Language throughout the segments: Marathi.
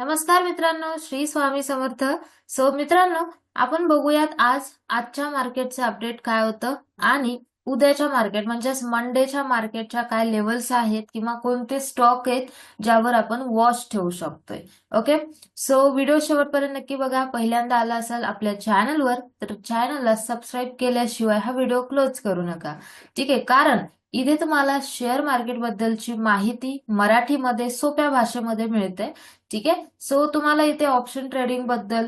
नमस्कार मित्रांनो श्री स्वामी समर्थ. सो मित्रांनो आपण बघूयात आज आजच्या मार्केटचं अपडेट काय होतं आणि उद्याच्या मार्केट म्हणजेच मंडेच्या मार्केटच्या काय लेवल्स आहेत किंवा कोणते स्टॉक आहेत ज्यावर आपण वॉच ठेवू शकतोय. ओके सो व्हिडिओ शेवटपर्यंत नक्की बघा. पहिल्यांदा आला असाल आपल्या चॅनलवर तर चॅनलला सबस्क्राईब केल्याशिवाय हा व्हिडिओ क्लोज करू नका. ठीक आहे? कारण इथे तुम्हाला शेअर मार्केट बद्दलची माहिती मराठीमध्ये सोप्या भाषेमध्ये मिळते. ठीक आहे? सो तुम्हाला इथे ऑप्शन ट्रेडिंगबद्दल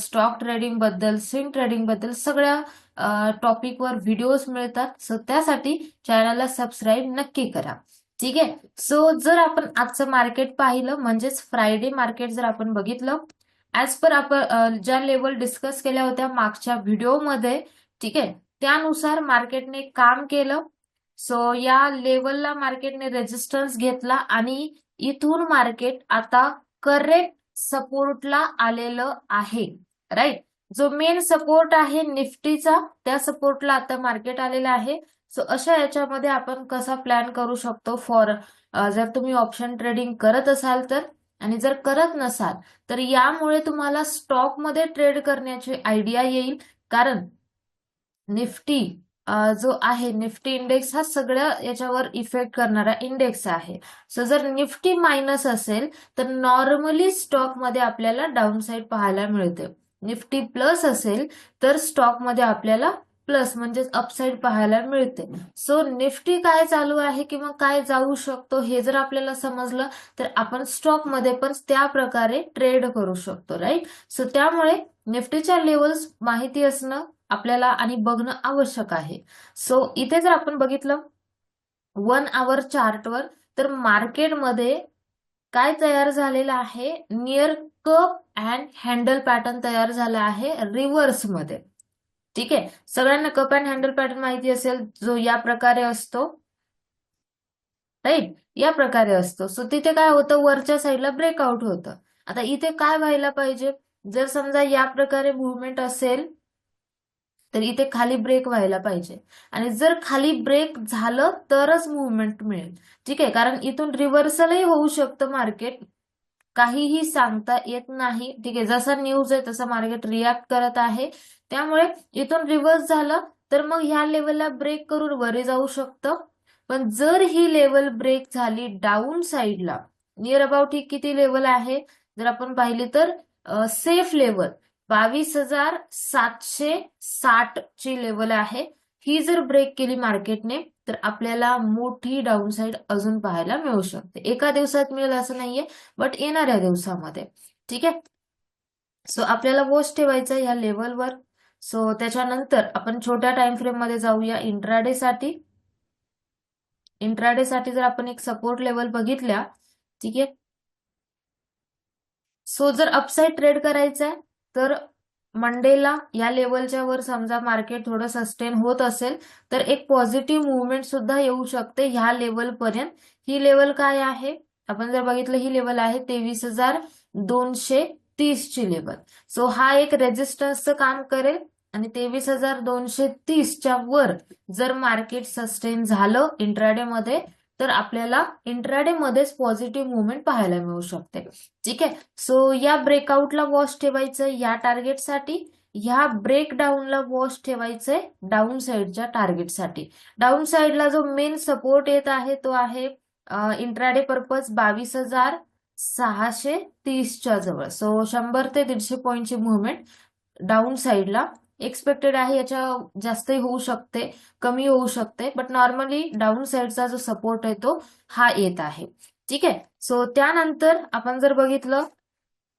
स्टॉक ट्रेडिंगबद्दल स्विंग ट्रेडिंगबद्दल सगळ्या टॉपिकवर व्हिडिओज मिळतात. सो त्यासाठी चॅनलला सबस्क्राईब नक्की करा. ठीक आहे? सो जर आपण आजचं मार्केट पाहिलं म्हणजेच फ्रायडे मार्केट जर आपण बघितलं ऍज पर आपण ज्या लेवल डिस्कस केल्या होत्या मागच्या व्हिडिओमध्ये ठीक आहे? त्यानुसार मार्केटने काम केलं. सो या लेवलला मार्केटने रेजिस्टन्स घेतला आणि इथून मार्केट आता करेक्ट सपोर्टला आलेलं आहे राईट जो मेन सपोर्ट आहे निफ्टीचा त्या सपोर्टला आता मार्केट आलेलं आहे. सो अशा याच्यामध्ये आपण कसा प्लॅन करू शकतो फॉर जर तुम्ही ऑप्शन ट्रेडिंग करत असाल तर? आणि जर करत नसाल तर यामुळे तुम्हाला स्टॉकमध्ये ट्रेड करण्याची आयडिया येईल. कारण निफ्टी जो आहे निफ्टी इंडेक्स हा सगळ्या याच्यावर इफेक्ट करणारा इंडेक्स आहे. सो जर निफ्टी मायनस असेल तर नॉर्मली स्टॉकमध्ये आपल्याला डाऊन साईड पाहायला मिळते. निफ्टी प्लस असेल तर स्टॉकमध्ये आपल्याला प्लस म्हणजेच अपसाईड पाहायला मिळते. सो निफ्टी काय चालू आहे किंवा काय जाऊ शकतो हे जर आपल्याला समजलं तर आपण स्टॉकमध्ये पण त्या प्रकारे ट्रेड करू शकतो राईट सो त्यामुळे निफ्टीच्या लेवल्स माहिती असणं आपल्याला आणि बघणं आवश्यक आहे. सो इथे जर आपण बघितलं वन आवर चार्टवर तर मार्केटमध्ये काय तयार झालेलं आहे? Near cup and handle pattern तयार झाला आहे रिव्हर्समध्ये. ठीक आहे? सगळ्यांना कप अँड हँडल पॅटर्न माहिती असेल जो या प्रकारे असतो. राईट या प्रकारे असतो. सो तिथे काय होतं? वरच्या साईडला ब्रेकआउट होतं. आता इथे काय व्हायला पाहिजे? जर समजा या प्रकारे मुवमेंट असेल तर इथे खाली ब्रेक व्हायला पाहिजे. आणि जर खाली ब्रेक झालं तरच मुवमेंट मिळेल. ठीक आहे? कारण इथून रिव्हर्सलही होऊ शकतं मार्केट काहीही सांगता येत नाही. ठीक आहे? जसा न्यूज आहे तसं मार्केट रिॲक्ट करत आहे. त्यामुळे इथून रिव्हर्स झालं तर मग ह्या लेवलला ब्रेक करून वरी जाऊ शकतं. पण जर ही लेवल ब्रेक झाली डाऊन साईडला नियर अबाउट ही किती लेवल आहे? जर आपण पाहिली तर सेफ लेवल बावीस हजार सातशे साठ ची लेवल आहे. ही जर ब्रेक केली मार्केटने तर आपल्याला मोठी डाऊनसाईड अजून पाहायला मिळू शकते. एका दिवसात मिळेल असं नाहीये बट येणाऱ्या दिवसामध्ये. ठीक आहे? सो आपल्याला वॉच ठेवायचा या लेवलवर सो त्याच्यानंतर आपण छोट्या टाइम फ्रेममध्ये जाऊया इंट्राडे साठी. इंट्राडे साठी जर आपण एक सपोर्ट लेवल बघितल्या ठीक आहे? सो जर अपसाईड ट्रेड करायचा आहे तर मंडेला या लेवलच्या वर समजा मार्केट थोडं सस्टेन होत असेल तर एक पॉझिटिव्ह मुवमेंट सुद्धा येऊ शकते ह्या लेवल पर्यंत. ही लेवल काय आहे? आपण जर बघितलं ही लेवल आहे तेवीस हजार दोनशे तीस ची लेवल सो हा एक रेजिस्टन्सचं काम करेल आणि तेवीस हजार दोनशे तीसच्या वर जर मार्केट सस्टेन झालं इंट्राडे मध्ये तर आपल्याला इंट्राडे मध्येच पॉझिटिव्ह मुवमेंट पाहायला मिळू शकते. ठीक आहे? सो या ब्रेकआउटला वॉच ठेवायचं या टार्गेटसाठी ह्या ब्रेकडाऊनला वॉच ठेवायचंय डाऊन साईडच्या टार्गेटसाठी डाऊन साईडला जो मेन सपोर्ट येत आहे तो आहे इंट्राडे पर्पज बावीस हजार सहाशे तीसच्या जवळ. सो शंभर ते दीडशे पॉईंटची मुवमेंट डाऊन साईडला एक्सपेक्टेड आहे याच्या जास्तही होऊ शकते कमी होऊ शकते बट नॉर्मली डाऊन साईडचा जो सपोर्ट आहे तो हा येत आहे. ठीक आहे? सो त्यानंतर आपण जर बघितलं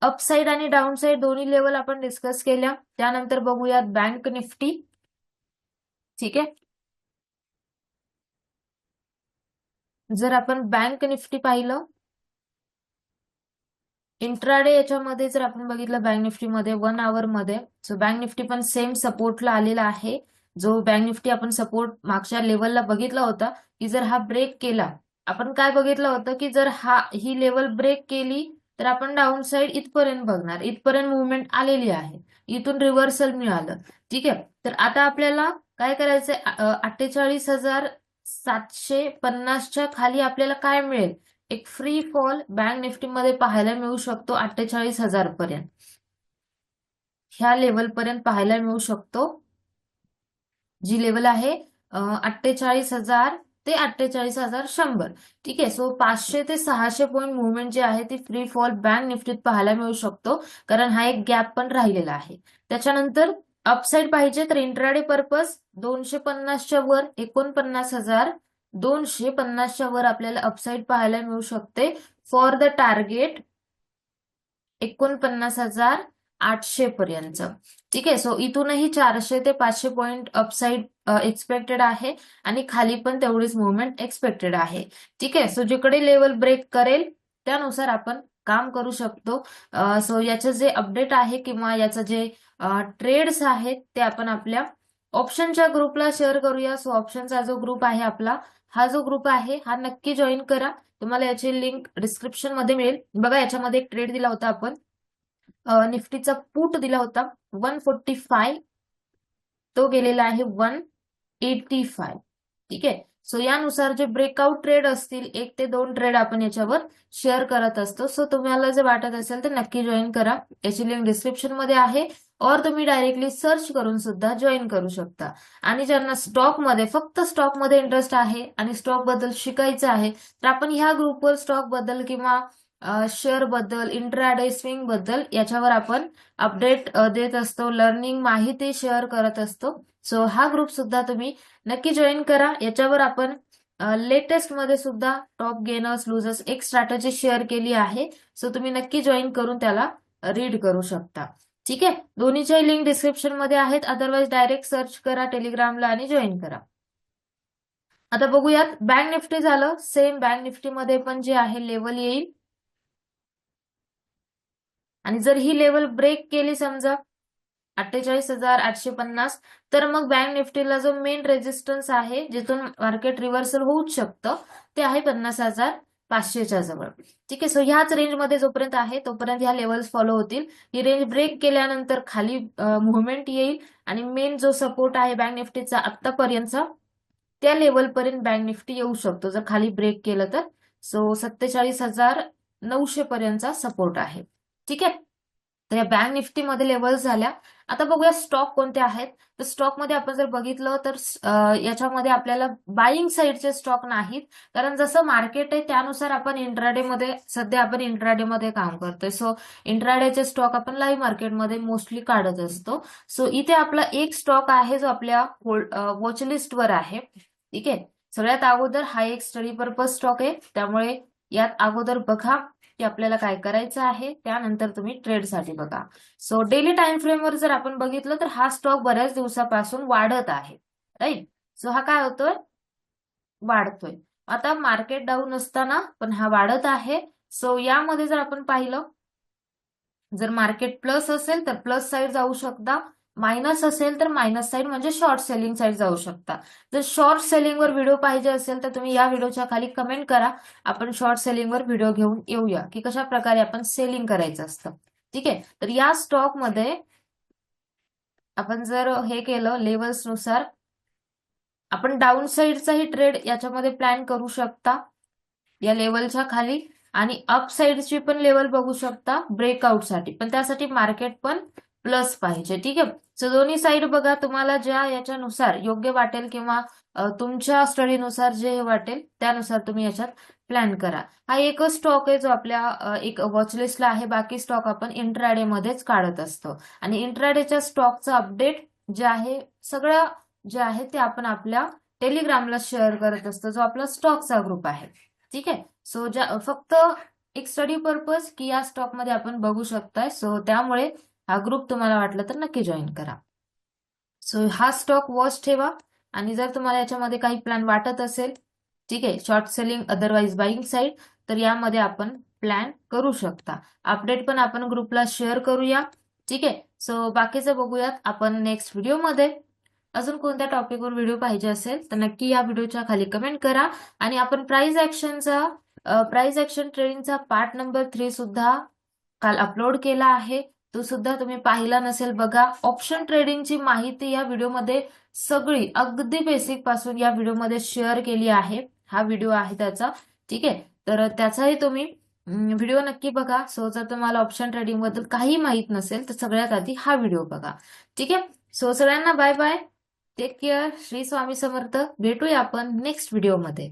अपसाईड आणि डाऊन साईड दोन्ही लेवल आपण डिस्कस केल्या. त्यानंतर बघूयात बँक निफ्टी ठीक आहे? जर आपण बँक निफ्टी पाहिलं इंट्राडे याच्यामध्ये जर आपण बघितलं बँक निफ्टीमध्ये वन आवर मध्ये सो बँक निफ्टी पण सेम सपोर्टला आलेला आहे. जो बँक निफ्टी आपण सपोर्ट मागच्या लेवलला बघितला होता की जर हा ब्रेक केला आपण काय बघितलं होतं की जर हा ही लेवल ब्रेक केली तर आपण डाऊन साईड इथपर्यंत बघणार. इथपर्यंत मुवमेंट आलेली आहे. इथून रिव्हर्सल मिळालं. ठीक आहे? तर आता आपल्याला काय करायचंय? अठ्ठेचाळीस हजार सातशे पन्नासच्या खाली आपल्याला काय मिळेल? एक फ्री फॉल बँक निफ्टीमध्ये पाहायला मिळू शकतो अठ्ठेचाळीस हजार पर्यंत. ह्या लेवल पर्यंत पाहायला मिळू शकतो. जी लेवल आहे अठ्ठेचाळीस हजार ते अठ्ठेचाळीस हजार शंभर. ठीक आहे सो पाचशे ते सहाशे पॉईंट मुवमेंट जे आहे ती फ्री फॉल बँक निफ्टीत पाहायला मिळू शकतो कारण हा एक गॅप पण राहिलेला आहे. त्याच्यानंतर अपसाईड पाहिजे तर इंट्राडे पर्पज दोनशे पन्नासच्या वर एकोणपन्नास हजार दोनशे पन्नासच्या वर आपल्याला अपसाईड पाहायला मिळू शकते. फॉर द टार्गेट एकोणपन्नास हजार आठशे पर्यंत. ठीक आहे सो इथूनही चारशे ते पाचशे पॉईंट अपसाईड एक्सपेक्टेड आहे आणि खाली पण तेवढीच मुवमेंट एक्सपेक्टेड आहे. ठीक आहे सो जिकडे लेवल ब्रेक करेल त्यानुसार आपण काम करू शकतो. सो याचं जे अपडेट आहे किंवा याचं जे ट्रेड्स आहेत ते आपण आपल्या ऑप्शनच्या ग्रुपला शेअर करूया. सो ऑप्शनचा जो ग्रुप आहे आपला हा जो ग्रुप आहे हा नक्की जॉईन करा. तुम्हाला याची लिंक डिस्क्रिप्शनमध्ये मिळेल. बघा याच्यामध्ये एक ट्रेड दिला होता आपण. निफ्टीचा पूट दिला होता. वन फोर्टी फाय तो गेलेला आहे वन एटी फाय ठीक आहे? सो यानुसार जे ब्रेकआउट ट्रेड असतील एक ते दोन ट्रेड आपण याच्यावर शेअर करत असतो. सो तुम्हाला जर वाटत असेल तर नक्की जॉईन करा. याची लिंक डिस्क्रिप्शनमध्ये आहे. और तुम्ही डायरेक्टली सर्च करून सुद्धा जॉईन करू शकता. आणि ज्यांना स्टॉकमध्ये फक्त स्टॉकमध्ये इंटरेस्ट आहे आणि स्टॉकबद्दल शिकायचं आहे तर आपण ह्या ग्रुपवर स्टॉकबद्दल किंवा शेअरबद्दल इंट्राडे स्विंगबद्दल याच्यावर आपण अपडेट देत असतो. लर्निंग माहिती शेअर करत असतो. सो हा ग्रुप सुद्धा तुम्ही नक्की जॉईन करा. याच्यावर आपण लेटेस्टमध्ये सुद्धा टॉप गेनर्स लुजर्स एक स्ट्रॅटजी शेअर केली आहे. सो तुम्ही नक्की जॉईन करून त्याला रीड करू शकता. ठीक आहे? दोन्हीच्या लिंक डिस्क्रिप्शनमध्ये आहेत. अदरवाईज डायरेक्ट सर्च करा टेलिग्रामला आणि जॉईन करा. आता बघूयात बँक निफ्टी झालं. सेम बँक निफ्टी मध्ये पण जे आहे लेवल येईल. आणि जर ही लेवल ब्रेक केली समजा अठ्ठेचाळीस हजार आठशे पन्नास. तर मग बँक निफ्टीला जो मेन रेजिस्टन्स आहे जिथून मार्केट रिव्हर्सल होऊच शकतं ते आहे पन्नास हजार पाचशेच्या जवळ. ठीक आहे? सो ह्याच रेंजमध्ये जोपर्यंत आहे तोपर्यंत ह्या लेवल्स फॉलो होतील. ही रेंज ब्रेक केल्यानंतर खाली मुव्हमेंट येईल आणि मेन जो सपोर्ट आहे बँक निफ्टीचा आत्तापर्यंत त्या लेवलपर्यंत बँक निफ्टी येऊ शकतो. जर खाली ब्रेक केलं तर. सो सत्तेचाळीस हजार नऊशे पर्यंतचा सपोर्ट आहे. ठीक आहे? तर या बँक निफ्टीमध्ये लेवल झाल्या. आता बघूया स्टॉक कोणते आहेत. तर स्टॉकमध्ये आपण जर बघितलं तर याच्यामध्ये आपल्याला बाईंग साईडचे स्टॉक नाहीत. कारण जसं मार्केट आहे त्यानुसार आपण इंट्राडे मध्ये सध्या आपण इंट्राडे मध्ये काम करतोय. सो इंट्राडेचे स्टॉक आपण लाईव्ह मार्केटमध्ये मोस्टली काढत असतो. सो इथे आपला एक स्टॉक आहे जो आपल्या वॉचलिस्टवर आहे. ठीक आहे? सगळ्यात अगोदर हा एक स्टडी पर्पज स्टॉक आहे. त्यामुळे यात अगोदर बघा. की आपल्याला काय करायचं आहे त्यानंतर तुम्ही ट्रेडसाठी बघा. सो डेली टाइम फ्रेमवर जर आपण बघितलं तर हा स्टॉक बऱ्याच दिवसापासून वाढत आहे राईट सो हा काय होतोय? वाढतोय. आता मार्केट डाऊन असताना पण हा वाढत आहे. सो यामध्ये जर आपण पाहिलं जर मार्केट प्लस असेल तर प्लस साईड जाऊ शकता. मायनस असेल तर मायनस साईड म्हणजे शॉर्ट सेलिंग साईड जाऊ शकता. जर शॉर्ट सेलिंगवर व्हिडिओ पाहिजे असेल तर तुम्ही या व्हिडिओच्या खाली कमेंट करा. आपण शॉर्ट सेलिंगवर व्हिडिओ घेऊन येऊया की कशा प्रकारे आपण सेलिंग करायचं असतं. ठीक आहे? तर या स्टॉकमध्ये आपण जर हे केलं लेवल्सनुसार आपण डाऊन साईडचाही ट्रेड याच्यामध्ये प्लॅन करू शकता. या लेवलच्या खाली आणि अप साईडची पण लेवल बघू शकता. ब्रेकआउटसाठी पण त्यासाठी मार्केट पण प्लस पाहिजे ठीक आहे? सो दोन्ही साईड बघा तुम्हाला ज्या याच्यानुसार योग्य वाटेल किंवा तुमच्या स्टडीनुसार जे वाटेल त्यानुसार तुम्ही याच्यात प्लॅन करा. हा एकच स्टॉक आहे जो आपल्या एक वॉचलिस्टला आहे बाकी स्टॉक आपण इंट्राडे मध्येच काढत असतो. आणि इंट्राडेच्या स्टॉकचं अपडेट जे आहे सगळं जे आहे ते आपण आपल्या टेलिग्रामला शेअर करत असतो जो आपला स्टॉकचा ग्रुप आहे. ठीक आहे? सो ज्या फक्त एक स्टडी पर्पज की या स्टॉकमध्ये आपण बघू शकताय. सो त्यामुळे हा ग्रुप तुम्हाला वाटला तर नक्की जॉईन करा. सो हा स्टॉक वॉच ठेवा आणि जर तुम्हाला याच्यामध्ये काही प्लॅन वाटत असेल ठीक आहे short selling otherwise buying side तर यामध्ये आपण प्लॅन करू शकता. अपडेट पण आपण ग्रुपला शेअर करूया ठीक आहे. सो बाकीचं बघूयात आपण नेक्स्ट व्हिडिओमध्ये अजून कोणत्या टॉपिकवर व्हिडिओ पाहिजे असेल तर नक्की या व्हिडिओच्या खाली कमेंट करा. आणि आपण प्राइस ऍक्शनचा प्राइस ऍक्शन ट्रेडिंगचा पार्ट नंबर थ्री सुद्धा काल अपलोड केला आहे. तो सुद्धा तुम्ही पाहिला नसेल बघा. ऑप्शन ट्रेडिंगची माहिती या व्हिडिओमध्ये सगळी अगदी बेसिकपासून या व्हिडिओमध्ये शेअर केली आहे. हा व्हिडिओ आहे त्याचा. ठीक आहे? तर त्याचाही तुम्ही व्हिडिओ नक्की बघा. सो जर तुम्हाला ऑप्शन ट्रेडिंगबद्दल काही माहीत नसेल तर सगळ्यात आधी हा व्हिडिओ बघा. ठीक आहे? सो सगळ्यांना bye bye take care Shri Swami Samarth. भेटूया आपण नेक्स्ट व्हिडिओमध्ये